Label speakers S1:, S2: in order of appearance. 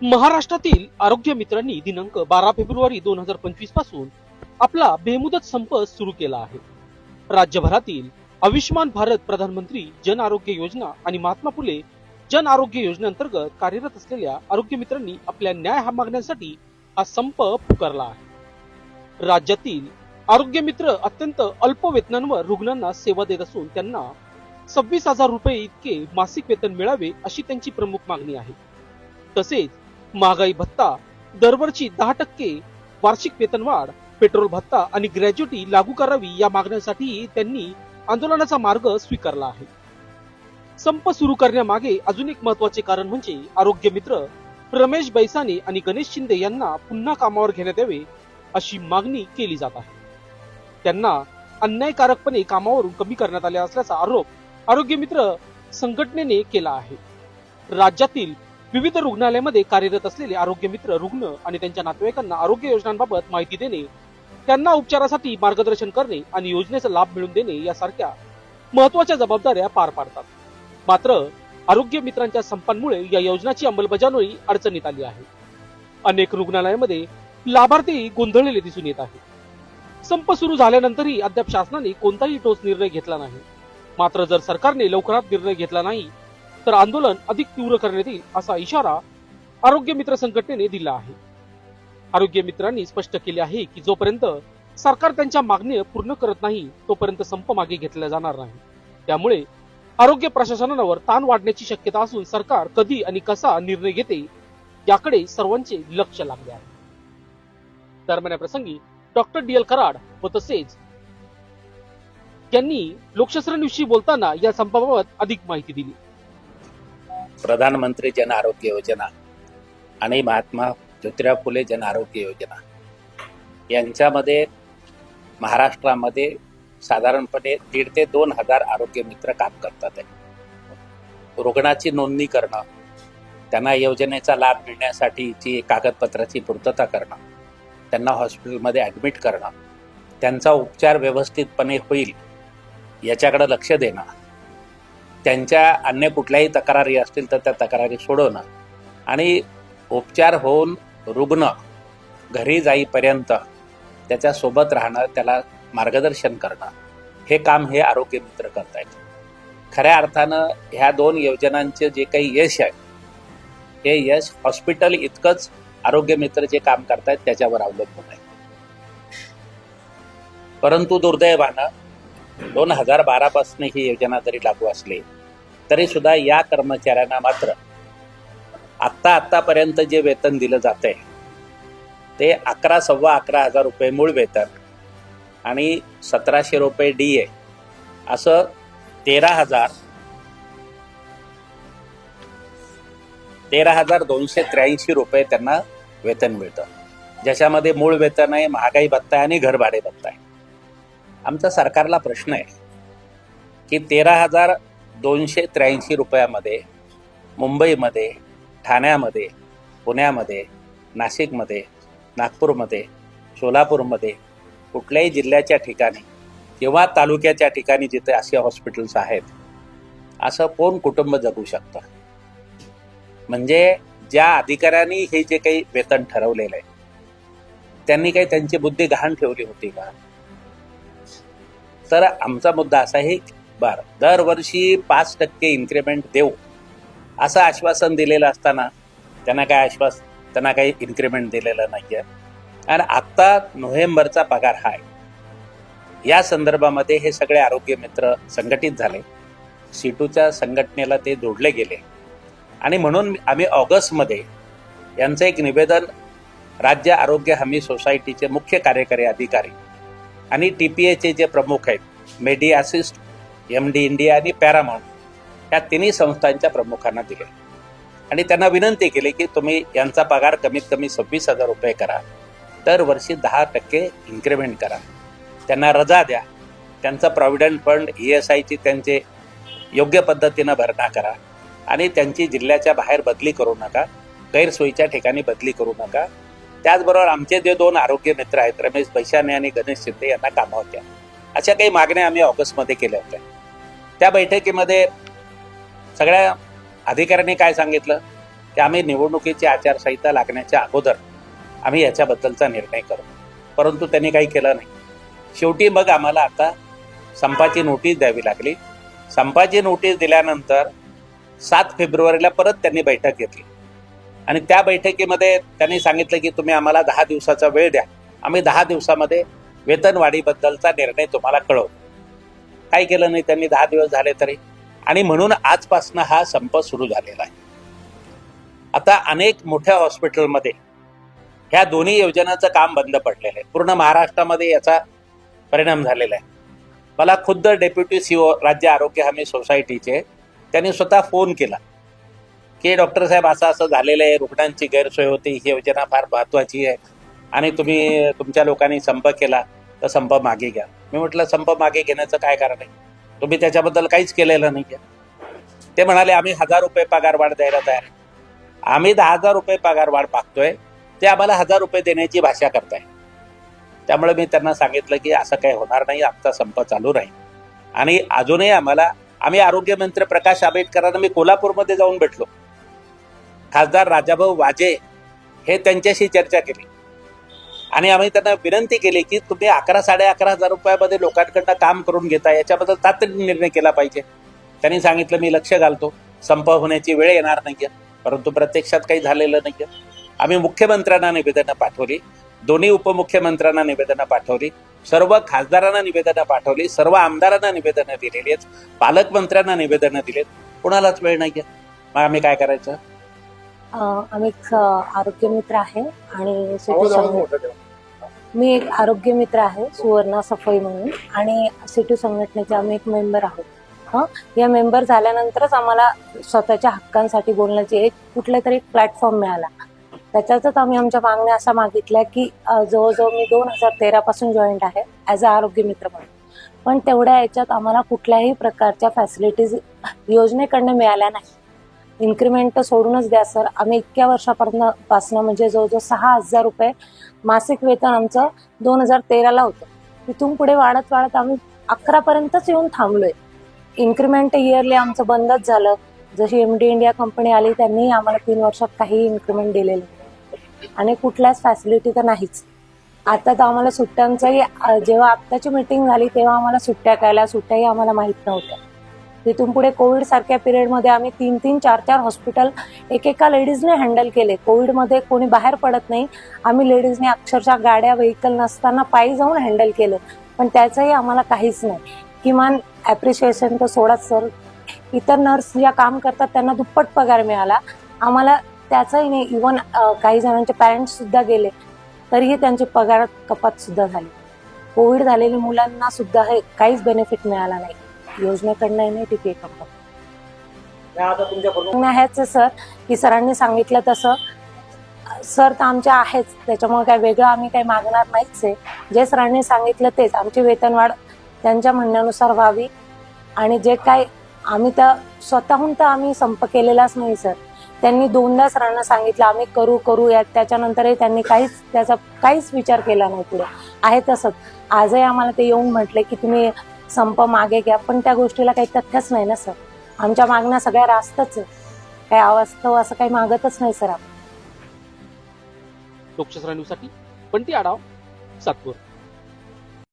S1: महाराष्ट्रातील आरोग्य मित्रांनी दिनांक बारा फेब्रुवारी दोन हजार पंचवीसपासून आपला बेमुदत संप सुरू केला आहे. राज्यभरातील आयुष्यमान भारत प्रधानमंत्री जन आरोग्य योजना आणि महात्मा फुले जन आरोग्य योजनेअंतर्गत कार्यरत असलेल्या आरोग्य मित्रांनी आपल्या न्याय हा मागण्यासाठी हा संप पुकारला आहे. राज्यातील आरोग्य मित्र अत्यंत अल्प वेतनांवर रुग्णांना सेवा देत असून त्यांना सव्वीस हजार रुपये इतके मासिक वेतन मिळावे अशी त्यांची प्रमुख मागणी आहे. तसेच महागाई भत्ता दरवर्षी दहा टक्के वार्षिक वेतनवाढ पेट्रोल भत्ता आणि ग्रॅज्युटी लागू करावी या मागण्यासाठी त्यांनी आंदोलनाचा मार्ग स्वीकारला आहे. संप सुरू करण्यामागे अजून एक महत्त्वाचे कारण म्हणजे आरोग्य मित्र रमेश बैसाने आणि गणेश शिंदे यांना पुन्हा कामावर घेण्यात यावे अशी मागणी केली जात आहे. त्यांना अन्यायकारकपणे कामावरून कमी करण्यात आले असल्याचा आरोप आरोग्य मित्र संघटनेने केला आहे. राज्यातील विविध रुग्णालयामध्ये कार्यरत असलेले आरोग्य मित्र रुग्ण आणि त्यांच्या नातेवाईकांना आरोग्य योजनांबाबत माहिती देणे त्यांना उपचारासाठी मार्गदर्शन करणे आणि योजनेचा लाभ मिळवून देणे यासारख्या महत्त्वाच्या जबाबदाऱ्या पार पाडतात. मात्र आरोग्य मित्रांच्या संपांमुळे या योजनाची अंमलबजावणी अडचणीत आली आहे. अनेक रुग्णालयामध्ये लाभार्थी गोंधळलेले दिसून येत आहे संप सुरू झाल्यानंतरही अद्याप शासनाने कोणताही ठोस निर्णय घेतला नाही. मात्र जर सरकारने लवकरात निर्णय घेतला नाही तर आंदोलन अधिक तीव्र करण्यात येईल असा इशारा आरोग्य मित्र संघटनेने दिला आहे. आरोग्य मित्रांनी स्पष्ट केले आहे की जोपर्यंत सरकार त्यांच्या मागण्या पूर्ण करत नाही तोपर्यंत संप मागे घेतला जाणार नाही. त्यामुळे आरोग्य प्रशासनावर ताण वाढण्याची शक्यता असून सरकार कधी आणि कसा निर्णय घेते याकडे सर्वांचे लक्ष लागले आहे. दरम्यान या प्रसंगी डॉक्टर डी एल कराड व तसेच यांनी लोकशास्त्र बोलताना या संपाबाबत अधिक माहिती दिली.
S2: प्रधानमंत्री जन आरोग्य योजना आणि महात्मा ज्योतिराव फुले जन आरोग्य योजना. यांच्यामध्ये महाराष्ट्रामध्ये साधारणपणे दीड ते दोन हजार आरोग्य मित्र काम करतात. आहे रुग्णाची नोंदणी करणं त्यांना योजनेचा लाभ मिळण्यासाठीची कागदपत्राची पूर्तता करणं त्यांना हॉस्पिटलमध्ये ॲडमिट करणं त्यांचा उपचार व्यवस्थितपणे होईल याच्याकडे लक्ष देणं त्यांच्या अन्य कुठल्याही तक्रारी असतील तर त्या तक्रारी सोडवणं. आणि उपचार होऊन रुग्ण घरी जाईपर्यंत त्याच्यासोबत राहणं त्याला मार्गदर्शन करणं हे काम हे आरोग्य मित्र करतायत. खऱ्या अर्थानं ह्या दोन योजनांचे जे काही यश आहे हे यश हॉस्पिटल इतकंच आरोग्य मित्र जे काम करतायत त्याच्यावर अवलंबून आहे. परंतु दुर्दैवानं दोन हजार बारापासून ही योजना जरी लागू असली तरी सुद्धा या कर्मचाऱ्यांना मात्र आत्ता आत्तापर्यंत जे वेतन दिलं जातंय ते अकरा सव्वा अकरा हजार रुपये मूळ वेतन आणि सतराशे रुपये डी ए असं तेरा हजार तेरा हजार दोनशे त्र्याऐंशी रुपये त्यांना वेतन मिळतं. ज्याच्यामध्ये मूळ वेतन आहे महागाई भत्ता आहे आणि घरभाडे भत्ता आहे. आमचा सरकारला प्रश्न आहे की तेरा हजार दोनशे त्र्याऐंशी रुपयामध्ये मुंबईमध्ये ठाण्यामध्ये पुण्यामध्ये नाशिकमध्ये नागपूरमध्ये सोलापूरमध्ये कुठल्याही जिल्ह्याच्या ठिकाणी किंवा तालुक्याच्या ठिकाणी जिथे असे हॉस्पिटल्स आहेत असं कोण कुटुंब जगू शकतं? म्हणजे ज्या अधिकाऱ्यांनी हे जे काही वेतन ठरवलेलं आहे त्यांनी काही त्यांची बुद्धी गहाण ठेवली होती का? तर आमचा मुद्दा असा आहे बर दरवर्षी पाच टक्के इन्क्रिमेंट देऊ असं आश्वासन दिलेलं असताना त्यांना काय आश्वास त्यांना काही इन्क्रीमेंट दिलेलं नाही आहे आणि आत्ता नोव्हेंबरचा पगार हा आहे. या संदर्भामध्ये हे सगळे आरोग्य मित्र संघटित झाले. सीटूच्या संघटनेला ते जोडले गेले. आणि म्हणून आम्ही ऑगस्टमध्ये यांचं एक निवेदन राज्य आरोग्य हमी सोसायटीचे मुख्य कार्यकारी अधिकारी आणि टी पी एचे जे प्रमुख आहेत Medi Assist M D India आणि पॅरामाउंट या तिन्ही संस्थांच्या प्रमुखांना दिले. आणि त्यांना विनंती केली की तुम्ही यांचा पगार कमीत कमी सव्वीस हजार रुपये करा. दरवर्षी दहा टक्के इन्क्रिमेंट करा. त्यांना रजा द्या. त्यांचा प्रॉव्हिडंट फंड ई एस आयची त्यांचे योग्य पद्धतीनं भरणा करा. आणि त्यांची जिल्ह्याच्या बाहेर बदली करू नका. गैरसोयीच्या ठिकाणी बदली करू नका. त्याचबरोबर आमचे जे दोन आरोग्य मित्र आहेत रमेश भैशाने आणि गणेश शिंदे यांना कामावत्या अशा काही मागण्या आम्ही ऑगस्टमध्ये केल्या होत्या. त्या बैठकीमध्ये सगळ्या अधिकाऱ्यांनी काय सांगितलं? की आम्ही निवडणुकीची आचारसंहिता लागण्याच्या अगोदर आम्ही याच्याबद्दलचा निर्णय करू. परंतु त्यांनी काही केलं नाही. शेवटी मग आम्हाला आता संपाची नोटीस द्यावी लागली. संपाची नोटीस दिल्यानंतर सात फेब्रुवारीला परत त्यांनी बैठक घेतली. आणि त्या बैठकीमध्ये त्यांनी सांगितलं की तुम्ही आम्हाला दहा दिवसाचा वेळ द्या. आम्ही दहा दिवसामध्ये वेतनवाढीबद्दलचा निर्णय तुम्हाला कळवू काय केलं नाही त्यांनी दहा दिवस झाले तरी. आणि म्हणून आजपासून हा संप सुरू झालेला आहे. आता अनेक मोठ्या हॉस्पिटलमध्ये ह्या दोन्ही योजनांचं काम बंद पडलेलं आहे. पूर्ण महाराष्ट्रामध्ये याचा परिणाम झालेला आहे. मला खुद्द डेप्युटी सीओ राज्य आरोग्य हमी सोसायटीचे त्यांनी स्वतः फोन केला. की डॉक्टर साहेब असं असं झालेलं आहे. रुग्णांची गैरसोय होती. ही योजना फार महत्वाची आहे. आणि तुम्ही तुमच्या लोकांनी संप केला तर संप मागे घ्या. मी म्हटलं संप मागे घेण्याचं काय कारण आहे? तुम्ही त्याच्याबद्दल काहीच केलेलं नाही आहे. ते म्हणाले आम्ही हजार रुपये पगार वाढ द्यायला तयार आम्ही दहा हजार रुपये पगार वाढ मागतोय. ते आम्हाला हजार रुपये देण्याची भाषा करताय. त्यामुळे मी त्यांना सांगितलं की असं काही होणार नाही. आमचा संप चालू राहील. आणि अजूनही आम्हाला आम्ही आरोग्यमंत्री प्रकाश आंबेडकरांना मी कोल्हापूरमध्ये जाऊन भेटलो. खासदार राजाभाऊ वाजे हे त्यांच्याशी चर्चा केली. आणि आम्ही त्यांना विनंती केली की तुम्ही अकरा साडे अकरा हजार रुपयामध्ये लोकांकडनं काम करून घेता याच्याबद्दल तातडीने निर्णय केला पाहिजे. त्यांनी सांगितलं मी लक्ष घालतो. संप होण्याची वेळ येणार नाही परंतु प्रत्यक्षात काही झालेलं नाही आम्ही मुख्यमंत्र्यांना निवेदनं पाठवली दोन्ही उपमुख्यमंत्र्यांना निवेदनं पाठवली सर्व खासदारांना निवेदनं पाठवली सर्व आमदारांना निवेदनं दिलेली आहेत पालकमंत्र्यांना निवेदनं दिलेत. कुणालाच वेळ नाही मग आम्ही काय करायचं?
S3: आम्ही एक आरोग्य मित्र आहे आणि सिटी मी एक आरोग्य मित्र आहे सुवर्णा सफाई म्हणून. आणि सिटी संघटनेचे आम्ही एक मेंबर आहोत. हं? या मेंबर झाल्यानंतरच आम्हाला स्वतःच्या हक्कांसाठी बोलण्याची एक कुठला तरी प्लॅटफॉर्म मिळाला. त्याच्यातच आम्ही आमच्या मागण्या अशा मागितल्या की जवळजवळ मी दोन हजार तेरा पासून जॉईंट आहे ॲज अ आरोग्य मित्र म्हणून. पण तेवढ्या याच्यात आम्हाला कुठल्याही प्रकारच्या फॅसिलिटीज योजनेकडनं मिळाल्या नाही इन्क्रीमेंट तर सोडूनच द्या सर. आम्ही इतक्या वर्षापर्यंत पासनं म्हणजे जवळजवळ सहा हजार रुपये मासिक वेतन आमचं दोन हजार तेराला होतं. तिथून पुढे वाढत वाढत आम्ही अकरापर्यंतच येऊन थांबलोय. इन्क्रीमेंट इयरली आमचं बंदच झालं. जशी एम डी इंडिया कंपनी आली त्यांनी आम्हाला तीन वर्षात काही इन्क्रीमेंट दिलेलं नाही. आणि कुठल्याच फॅसिलिटी तर नाहीच. आता तर आम्हाला सुट्ट्यांचंही जेव्हा आत्ताची मीटिंग झाली तेव्हा आम्हाला सुट्ट्या कळल्या सुट्ट्याही आम्हाला माहीत नव्हत्या. तिथून पुढे कोविड सारख्या पिरियडमध्ये आम्ही तीन तीन चार चार हॉस्पिटल एकेका लेडीजने हँडल केले. कोविडमध्ये कोणी बाहेर पडत नाही. आम्ही लेडीजने अक्षरशः गाड्या व्हेकल नसताना पायी जाऊन हँडल केलं. पण त्याचंही आम्हाला काहीच नाही. किमान ॲप्रिशिएशन तर सोडाच सर. इतर नर्स ज्या काम करतात त्यांना दुप्पट पगार मिळाला. आम्हाला त्याचाही नाही. इवन काही जणांचे पॅरेंट्ससुद्धा गेले. तरीही त्यांचे पगार कपातसुद्धा झाली. कोविड झालेल्या मुलांना सुद्धा हे काहीच बेनिफिट मिळाला नाही. योजनेकडनं नाही टिके ह्याच सर की सरांनी सांगितलं तसं. सर तर आमच्या आहेच. त्याच्यामुळे काय वेगळं आम्ही काही मागणार नाहीच आहे. जे सरांनी सांगितलं तेच. आमची वेतनवाढ त्यांच्या म्हणण्यानुसार व्हावी. आणि जे काय आम्ही तर स्वतःहून तर आम्ही संप केलेलाच नाही सर त्यांनी दोनदा सरांना सांगितलं आम्ही करू करू. या त्याच्यानंतरही त्यांनी काहीच त्याचा काहीच विचार केला नाही पुढे. आहे तसंच. आजही आम्हाला ते येऊन म्हटले की तुम्ही संप मागे घ्या पण त्या गोष्टीला काही तथ्यच नाही ना सर. आमच्या मागण्या सगळ्या रास्तच काही अवास्तव असं काही मागतच नाही सर आपण.
S1: लोकशास्त्र पण ती आढाव सातपूर.